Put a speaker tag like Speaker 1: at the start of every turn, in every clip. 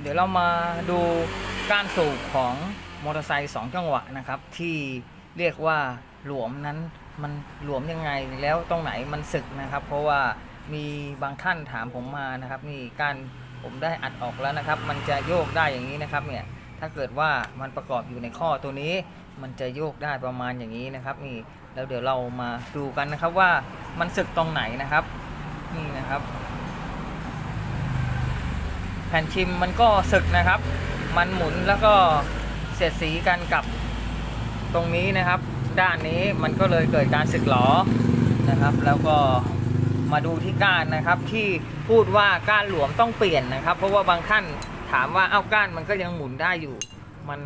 Speaker 1: เดี๋ยวเรามาดูการสูบของมอเตอร์ไซค์สองจังหวะนะครับ ที่เรียกว่าหลวมนั้นมันหลวมยังไงแล้วตรงไหนมันสึกนะครับ เพราะว่ามีบางท่านถามผมมานะครับ นี่การผมได้อัดออกแล้วนะครับ มันจะโยกได้อย่างนี้นะครับเนี่ยถ้าเกิดว่ามันประกอบอยู่ในข้อตัวนี้ มันจะโยกได้ประมาณอย่างนี้นะครับ นี่แล้วเดี๋ยวเรามาดูกันนะครับว่ามันสึกตรงไหนนะครับ นี่นะครับ แผ่นชิมมันก็สึกนะครับ มันหมุนแล้วก็เสียดสีกันกับตรงนี้นะครับ ด้านนี้มันก็เลยเกิดการสึกหรอนะครับ แล้วก็มาดูที่ก้านนะครับ ที่พูดว่าก้านหลวมต้องเปลี่ยนนะครับ เพราะว่าบางท่านถามว่าเอ้าก้านมันก็ยังหมุนได้อยู่ มัน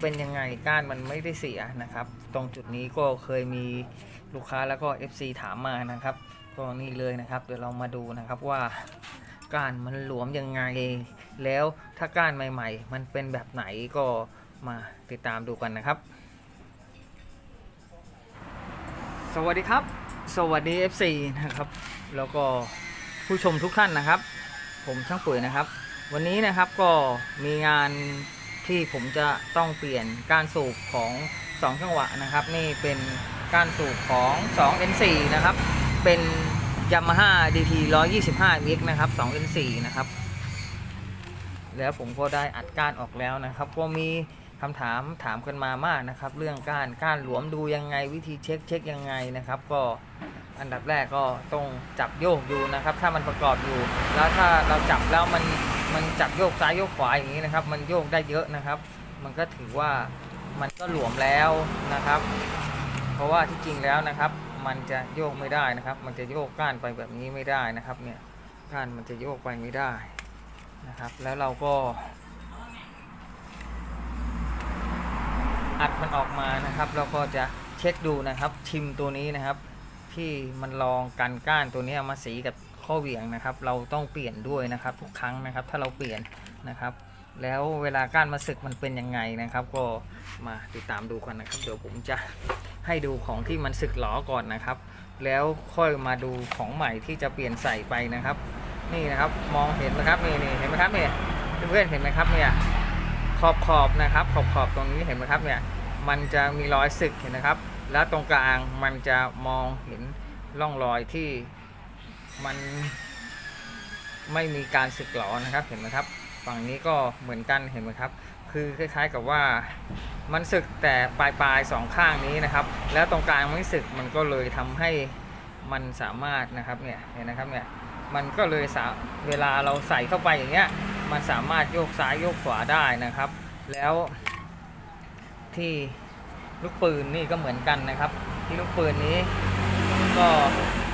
Speaker 1: เป็นยังไงก้านมันไม่ได้เสียนะครับ ตรงจุดนี้ก็เคยมีลูกค้าแล้วก็ FC ถามมานะครับก็นี่เลยนะครับ เดี๋ยวเรามาดูนะครับว่า ก้านมันหลวมยังไง แล้วถ้าก้านใหม่ ๆ มันเป็นแบบไหนก็มาติดตามดูกันนะครับ สวัสดีครับ สวัสดี FC นะครับ แล้วก็ผู้ชมทุกท่านนะครับ ผมช่างปุ๋ยนะครับ วันนี้นะครับก็มีงานที่ผมจะต้องเปลี่ยนการสูบของ2จังหวะนะครับ นี่เป็นการสูบของ 2 N4 นะครับ เป็น Yamaha DT 125 mix นะครับ2 N4 นะครับ แล้วผมก็ได้อัดก้านออกแล้วนะครับ ก็มีคำถามถามกันมามากนะครับ เรื่องก้านก้านหลวมดูยังไงวิธีเช็คเช็คยังไงนะครับ ก็อันดับแรกก็ต้องจับโยกดูนะครับ ถ้ามันประกอบอยู่ แล้วถ้าเราจับแล้วมันมันจับโยกซ้ายโยกขวาอย่างนี้นะครับ มันโยกได้เยอะนะครับ มันก็ถือว่ามันก็หลวมแล้วนะครับ เพราะว่าที่จริงแล้วนะครับ มันจะโยกไม่ได้นะครับ มันจะโยกก้านไปแบบนี้ไม่ได้นะครับ เนี่ยก้านมันจะโยกไปไม่ได้นะครับ แล้วเราก็ อัดมันออกมานะครับเราก็จะเช็คดูนะครับ ชิมตัวนี้นะครับ ที่มันลองกันก้านตัวนี้มาสีกับข้อเหวี่ยงนะครับ เราต้องเปลี่ยนด้วยนะครับ ทุกครั้งนะครับ ถ้าเราเปลี่ยนนะครับ แล้วเวลาก้านมาสึกมันเป็นยังไงนะครับ ก็มาติดตามดูกันนะครับ เดี๋ยวผมจะให้ดูของที่มันสึกหลอก่อนนะครับ แล้วค่อยมาดูของใหม่ที่จะเปลี่ยนใส่ไปนะครับ นี่นะครับมองเห็นไหมครับนี่นี่เห็นไหมครับเนี่ยเพื่อนๆเห็นไหมครับเนี่ยขอบขอบนะครับ ขอบขอบตรงนี้เห็นไหมครับเนี่ยมันจะมีรอยสึกเห็นนะครับ แล้วตรงกลางมันจะมองเห็นร่องรอยที่มันไม่มีการสึกหรอนะครับเห็นไหมครับ ฝั่งนี้ก็เหมือนกันเห็นไหมครับ คือคล้ายๆกับว่ามันสึกแต่ปลายปลายๆสองข้างนี้นะครับ แล้วตรงกลางไม่สึกมันก็เลยทำให้มันสามารถนะครับเนี่ยเห็นนะครับเนี่ยมันก็เลยสาเวลาเราใส่เข้าไปอย่างเงี้ยมันสามารถโยกซ้ายโยกขวาได้นะครับ แล้วที่ลูกปืนนี่ก็เหมือนกันนะครับ ที่ลูกปืนนี้ก็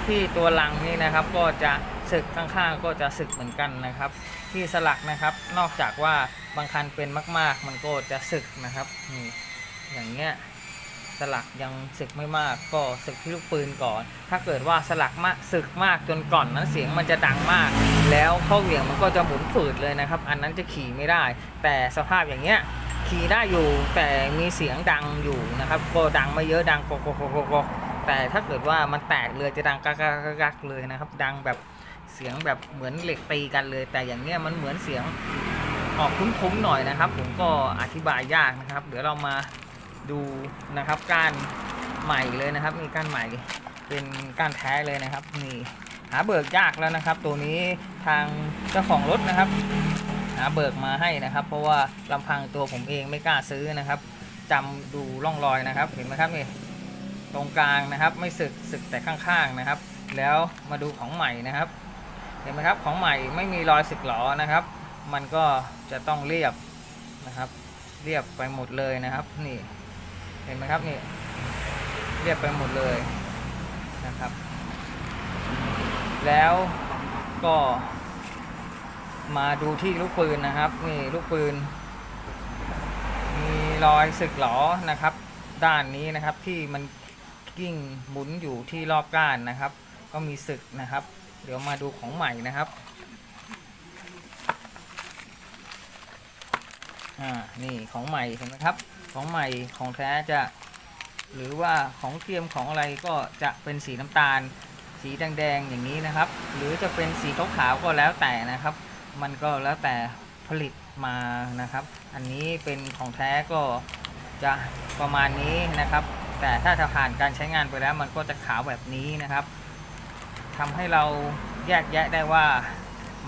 Speaker 1: ที่ตัวลังนี่นะครับก็จะ สึกข้างๆก็จะสึกเหมือนกันนะครับ ที่สลักนะครับ นอกจากว่าบางคันเป็นมาก ๆ มันก็จะสึกนะครับนี่อย่างเงี้ยสลักยังสึกไม่มากก็สึกที่ลูกปืนก่อน ถ้าเกิดว่าสลักมากสึกมากจนก่อนนั้นเสียงมันจะดังมาก แล้วข้อเหวี่ยงมันก็จะหมุนฝืดเลยนะครับ อันนั้นจะขี่ไม่ได้ แต่สภาพอย่างเงี้ยขี่ได้อยู่แต่มีเสียงดังอยู่นะครับก็ดังไม่เยอะดังโกโกโกโกกแต่ถ้าเกิดว่ามันแตกเลยจะดังกักกักกักกักเลยนะครับ ดังแบบ เสียงแบบเหมือนเหล็กตีกันเลย แต่อย่างเนี้ยมันเหมือนเสียงออกทุ้มๆหน่อยนะครับ ผมก็อธิบายยากนะครับ เดี๋ยวเรามาดูนะครับก้านใหม่เลยนะครับมีก้านใหม่เป็นก้านแท้เลยนะครับนี่หาเบิกยากแล้วนะครับ ตัวนี้ทางเจ้าของรถนะครับ หาเบิกมาให้นะครับ เพราะว่าลำพังตัวผมเองไม่กล้าซื้อนะครับจำดูร่องรอยนะครับ เห็นไหมครับนี่ตรงกลางนะครับ ไม่สึกสึกแต่ข้างๆนะครับ แล้วมาดูของใหม่นะครับ เห็นไหมครับของใหม่ไม่มีรอยสึกหรอนะครับ มันก็จะต้องเรียบนะครับ เรียบไปหมดเลยนะครับนี่เห็นไหมครับนี่เรียบไปหมดเลยนะครับ แล้วก็มาดูที่ลูกปืนนะครับนี่ลูกปืน มีรอยสึกหลอนะครับ ด้านนี้นะครับที่มันกิ้งหมุนอยู่ที่รอบก้านนะครับ ก็มีสึกนะครับ เดี๋ยวมาดูของใหม่นะครับ อ่า นี่ของใหม่เห็นไหมครับ ของใหม่ของแท้จะ หรือว่าของเทียมของอะไรก็จะเป็นสีน้ำตาล สีแดงๆอย่างนี้นะครับ หรือจะเป็นสีขาวๆก็แล้วแต่นะครับ มันก็แล้วแต่ผลิตมานะครับ อันนี้เป็นของแท้ก็จะประมาณนี้นะครับ แต่ถ้าผ่านการใช้งานไปแล้วมันก็จะขาวแบบนี้นะครับ ทำให้เราแยกแยะได้ว่า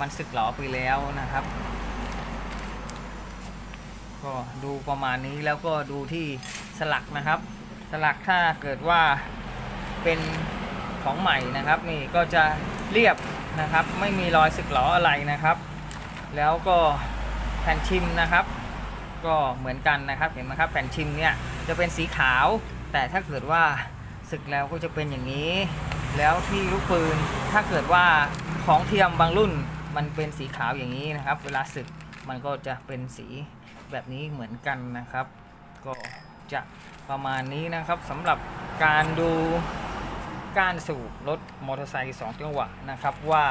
Speaker 1: มันสึกหรอไปแล้วนะครับ ก็ดูประมาณนี้แล้วก็ดูที่สลักนะครับ สลักถ้าเกิดว่าเป็นของใหม่นะครับนี่ก็จะเรียบนะครับ ไม่มีรอยสึกหรออะไรนะครับ แล้วก็แผ่นชิมนะครับ ก็เหมือนกันนะครับเห็นไหมครับแผ่นชิมเนี่ยจะเป็นสีขาว แต่ถ้าเกิดว่าสึกแล้วก็จะเป็นอย่างนี้ แล้วที่ลูกปืนถ้าเกิดว่าของเทียมบางรุ่นมันเป็นสีขาวอย่างนี้นะครับ เวลาสึกมันก็จะเป็นสีแบบนี้เหมือนกันนะครับ ก็จะประมาณนี้นะครับสำหรับการดูการสูบรถมอเตอร์ไซค์สองจังหวะนะครับว่า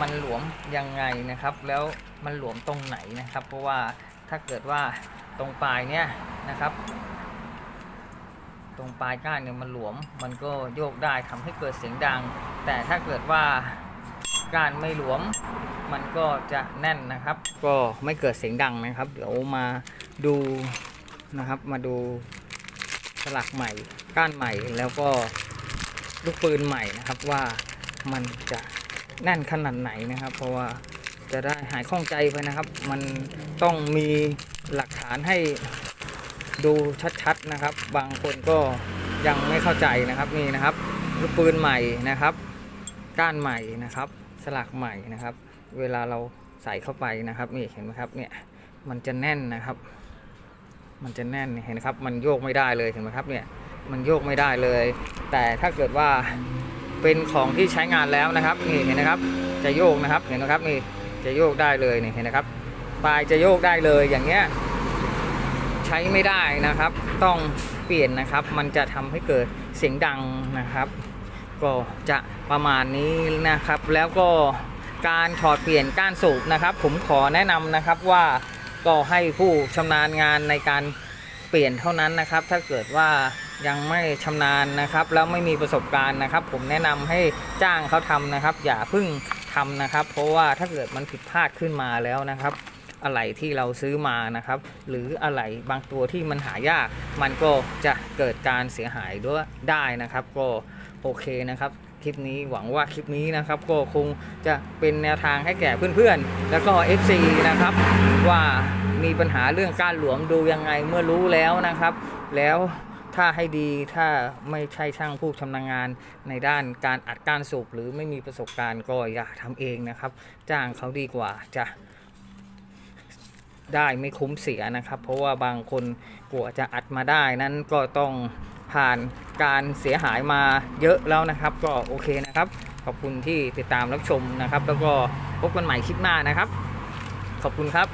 Speaker 1: มันหลวมยังไงนะครับ แล้วมันหลวมตรงไหนนะครับ เพราะว่าถ้าเกิดว่าตรงปลายเนี่ยนะครับ ตรงปลายก้านเนี่ยมันหลวม มันก็โยกได้ทำให้เกิดเสียงดัง แต่ถ้าเกิดว่าก้านไม่หลวม มันก็จะแน่นนะครับ ก็ไม่เกิดเสียงดังนะครับ เดี๋ยวมาดูนะครับ มาดูสลักใหม่ ก้านใหม่แล้วก็ลูกปืนใหม่นะครับว่ามันจะแน่นขนาดไหนนะครับ เพราะว่าจะได้หายข้องใจไปนะครับ มันต้องมีหลักฐานให้ ดูชัดๆนะครับ บางคนก็ยังไม่เข้าใจนะครับนี่นะครับลูกปืนใหม่นะครับ ก้านใหม่นะครับ สลักใหม่นะครับ เวลาเราใส่เข้าไปนะครับนี่เห็นไหมครับเนี่ยมันจะแน่นนะครับ มันจะแน่นเห็นไหมครับ มันโยกไม่ได้เลยเห็นไหมครับเนี่ยมันโยกไม่ได้เลย แต่ถ้าเกิดว่าเป็นของที่ใช้งานแล้วนะครับนี่เห็นนะครับ จะโยกนะครับเห็นไหมครับนี่จะโยกได้เลยนี่เห็นนะครับปลายจะโยกได้เลยอย่างเงี้ย ใช้ไม่ได้นะครับ ต้องเปลี่ยนนะครับ มันจะทำให้เกิดเสียงดังนะครับ ก็จะประมาณนี้นะครับ แล้วก็การถอดเปลี่ยนก้านสูบนะครับ ผมขอแนะนำนะครับว่าก็ให้ผู้ชำนาญงานในการเปลี่ยนเท่านั้นนะครับ ถ้าเกิดว่ายังไม่ชำนาญนะครับ แล้วไม่มีประสบการณ์นะครับ ผมแนะนำให้จ้างเขาทำนะครับ อย่าพิ่งทำนะครับ เพราะว่าถ้าเกิดมันผิดพลาดขึ้นมาแล้วนะครับ อะไรที่เราซื้อมานะครับ หรืออะไรบางตัวที่มันหายาก มันก็จะเกิดการเสียหายด้วยได้นะครับ ก็โอเคนะครับคลิปนี้หวังว่าคลิปนี้นะครับก็คงจะเป็นแนวทางให้แก่เพื่อนๆ แล้วก็ FC นะครับ ว่ามีปัญหาเรื่องการหลวมดูยังไงเมื่อรู้แล้วนะครับ แล้วถ้าให้ดีถ้าไม่ใช่ช่างผู้ชำนาญงานในด้านการอัดการสูบหรือไม่มีประสบการณ์ก็อย่าทำเองนะครับ จ้างเขาดีกว่าจะ ได้ไม่คุ้มเสียนะครับ เพราะว่าบางคนกลัวจะอัดมาได้นั้นก็ต้องผ่านการเสียหายมาเยอะแล้วนะครับ ก็โอเคนะครับ ขอบคุณที่ติดตามรับชมนะครับ แล้วก็พบกันใหม่คลิปหน้านะครับ ขอบคุณครับ